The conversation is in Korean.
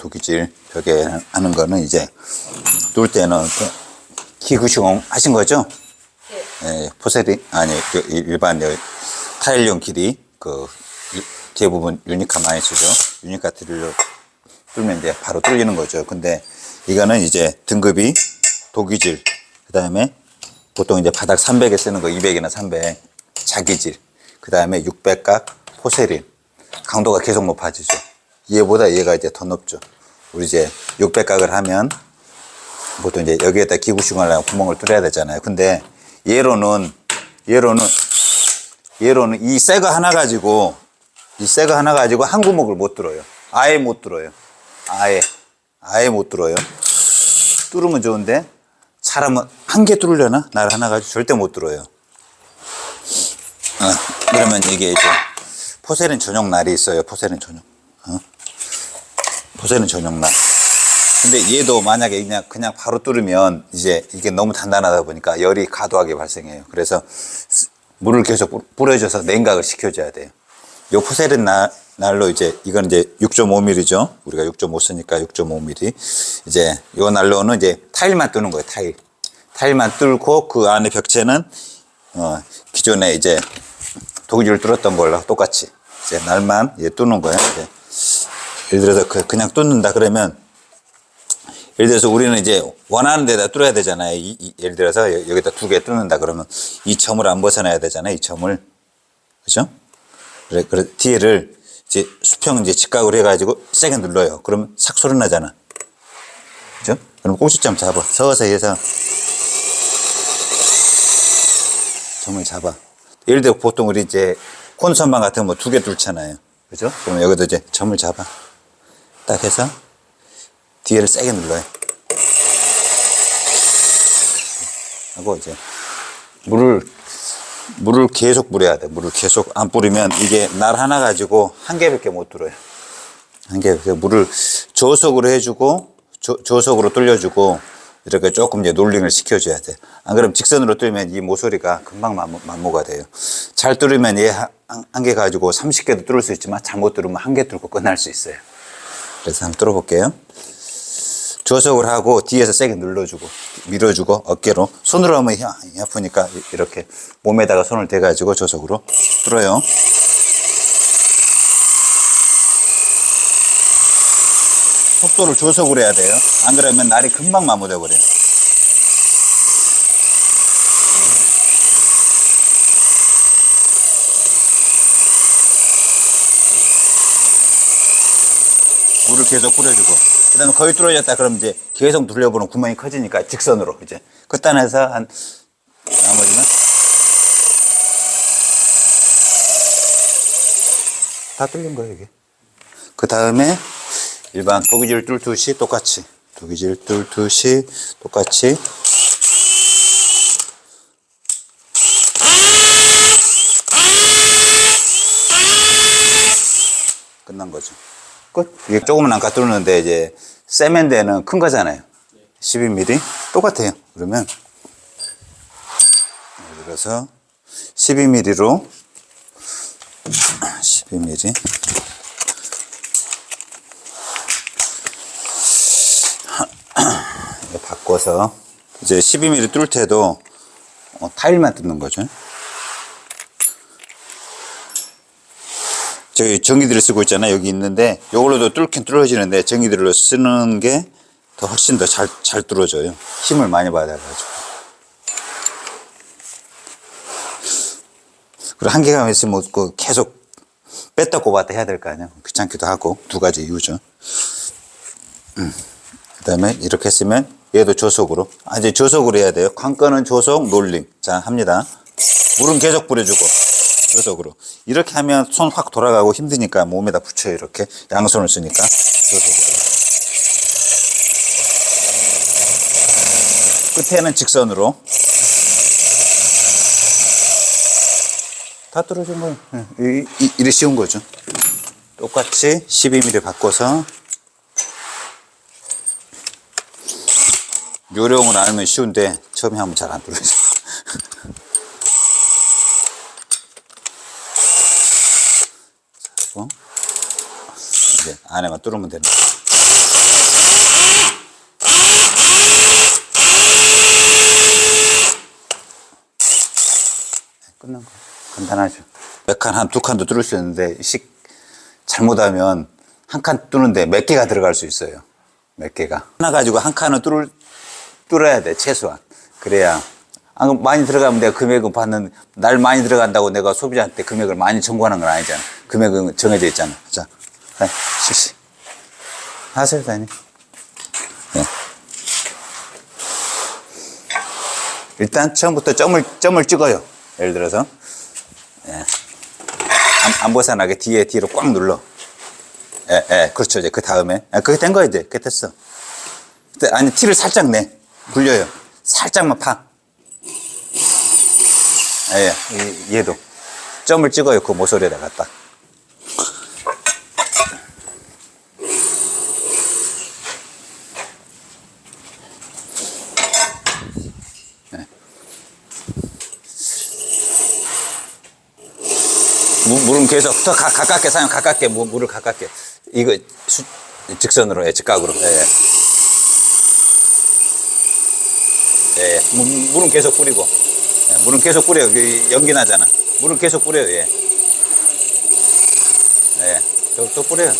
도기질 벽에 하는 거는 이제 뚫을 때는 그 기구시공 하신 거죠? 예, 포세리 아니 그 일- 일반 여- 타일용 길이 그 유- 대부분 유니카 많이 쓰죠. 유니카 드릴로 뚫면 이제 바로 뚫리는 거죠. 근데 이거는 이제 등급이 도기질 그 다음에 보통 이제 바닥 300에 쓰는 거 200이나 300 자기질 그 다음에 600각 포세린 강도가 계속 높아지죠. 얘보다 얘가 이제 더 높죠. 우리 이제 600각을 하면 보통 이제 여기에다 기구시공을 하려면 구멍을 뚫어야 되잖아요. 근데 얘로는 얘로는 얘로는 이새거 하나 가지고 이새거 하나 가지고 한 구멍을 못 뚫어요. 아예 못 뚫어요. 아예 아예 못 뚫어요. 뚫으면 좋은데 사람은 한 개 뚫으려나? 날 하나 가지고 절대 못 뚫어요. 어, 그러면 이게 이제 포세린 전용 날이 있어요. 포세린 전용. 어? 포세린 전용 날. 근데 얘도 만약에 그냥 그냥 바로 뚫으면 이제 이게 너무 단단하다 보니까 열이 과도하게 발생해요. 그래서 스- 물을 계속 뿌- 뿌려줘서 냉각을 시켜줘야 돼요. 요 포세린 날, 날로 이제 이건 이제 6.5mm죠. 우리가 6.5 쓰니까 6.5mm. 이제 요 날로는 이제 타일만 뚫는 거예요. 타일. 타일만 뚫고 그 안에 벽체는 어, 기존에 이제 독일을 뚫었던 걸로 똑같이 이제 날만 이제 뚫는 거예요. 이제 예를 들어서 그- 그냥 뚫는다 그러면 예를 들어서 우리는 이제 원하는 데다 뚫어야 되잖아요. 예를 들어서 여- 여기다 두 개 뚫는다 그러면 이 점을 안 벗어나야 되잖아요. 이 점을. 그죠? 그래, 그래, 뒤에를 이제 수평 이제 직각으로 해가지고 세게 눌러요. 그러면 삭 소리 나잖아. 그죠? 그럼 꼭지점 잡아. 서서히 해서 점을 잡아. 예를 들어 보통 우리 이제 콘선반 같은 거 뭐 두 개 뚫잖아요. 그죠? 그럼 여기도 이제 점을 잡아. 딱 해서 뒤에를 세게 눌러요. 하고 이제 물을 물을 계속 뿌려야 돼. 물을 계속 안 뿌리면 이게 날 하나 가지고 한 개밖에 못 뚫어요. 한 개. 그래서 물을 저속으로 해주고 저, 저속으로 뚫려주고 이렇게 조금 이제 놀링을 시켜줘야 돼. 안 그러면 직선으로 뚫으면 이 모서리가 금방 만모, 만모가 돼요. 잘 뚫으면 얘 한 개 가지고 30개도 뚫을 수 있지만 잘못 뚫으면 한 개 뚫고 끝날 수 있어요. 그래서 한번 뚫어볼게요. 저속을 하고 뒤에서 세게 눌러주고 밀어주고 어깨로 손으로 하면 혀- 아프니까 이렇게 몸에다가 손을 대가지고 저속으로 뚫어요. 속도를 조속으로 해야 돼요. 안 그러면 날이 금방 마모돼 버려요. 물을 계속 뿌려주고. 그다음에 거의 뚫어졌다. 그러면 이제 계속 돌려보는 구멍이 커지니까 직선으로 이제. 끝단에서 한 나머지는 다 뚫린 거예요 이게? 그 다음에 일반 도기질 뚫듯이 똑같이. 도기질 뚫듯이 똑같이. 끝난 거죠. 끝. 이게 조금은 안 뚫는데 이제 세면대는 큰 거잖아요. 12mm 똑같아요. 그러면 예를 들어서 12mm로 12mm 이거 바꿔서 이제 12mm 뚫을 때도 어, 타일만 뚫는 거죠. 저기 전기들을 쓰고 있잖아요. 여기 있는데 이걸로도 뚫긴 뚫어지는데 전기들로 쓰는 게 더 훨씬 더 잘 잘 뚫어져요. 힘을 많이 받아 가지고. 그리고 한계가 있으면 그 계속 뺐다 꼽았다 해야 될 거 아니야. 귀찮기도 하고 두 가지 이유죠. 음. 그다음에 이렇게 했으면 얘도 저속으로 아 이제 저속으로 해야 돼요. 관건은 저속 놀림. 자 합니다. 물은 계속 뿌려주고 저속으로. 이렇게 하면 손 확 돌아가고 힘드니까 몸에다 붙여요 이렇게. 양손을 쓰니까. 저속으로. 끝에는 직선으로. 다 뚫어준 거예요. 예, 이리 쉬운 거죠. 똑같이 12mm 바꿔서 요령을 알면 쉬운데 처음에 하면 잘안 뚫려요 넣고 이제 안에만 뚫으면 됩니다. 끝난 거. 간단하죠. 몇 칸 한 두 칸도 뚫을 수 있는데 식 잘못하면 한 칸 뚫는데 몇 개가 들어갈 수 있어요. 몇 개가. 하나 가지고 한 칸은 뚫을, 뚫어야 돼 최소한. 그래야 많이 들어가면 내가 금액을 받는 날 많이 들어간다고 내가 소비자한테 금액을 많이 청구하는 건 아니잖아. 금액은 정해져 있잖아. 자, 네, 실시. 하세요, 사장님. 네. 일단 처음부터 점을, 점을 찍어요. 예를 들어서. 예. 안, 안 벗어나게 뒤에, 뒤로 꽉 눌러. 예, 예, 그렇죠. 이제 그 다음에. 아, 그게 된 거야, 이제. 그게 됐어. 그때, 아니, 티를 살짝 내. 굴려요. 살짝만 파. 예, 예, 이- 얘도. 점을 찍어요. 그 모서리에다 갖다. 물, 물은 계속 더 가, 가깝게 사용, 가깝게, 물, 물을 가깝게. 이거 수, 직선으로, 예, 직각으로. 예, 예. 예, 예. 물, 물은 계속 뿌리고. 예, 물은 계속 뿌려요. 그 연기 나잖아. 물은 계속 뿌려요, 예. 예. 또, 또 뿌려요.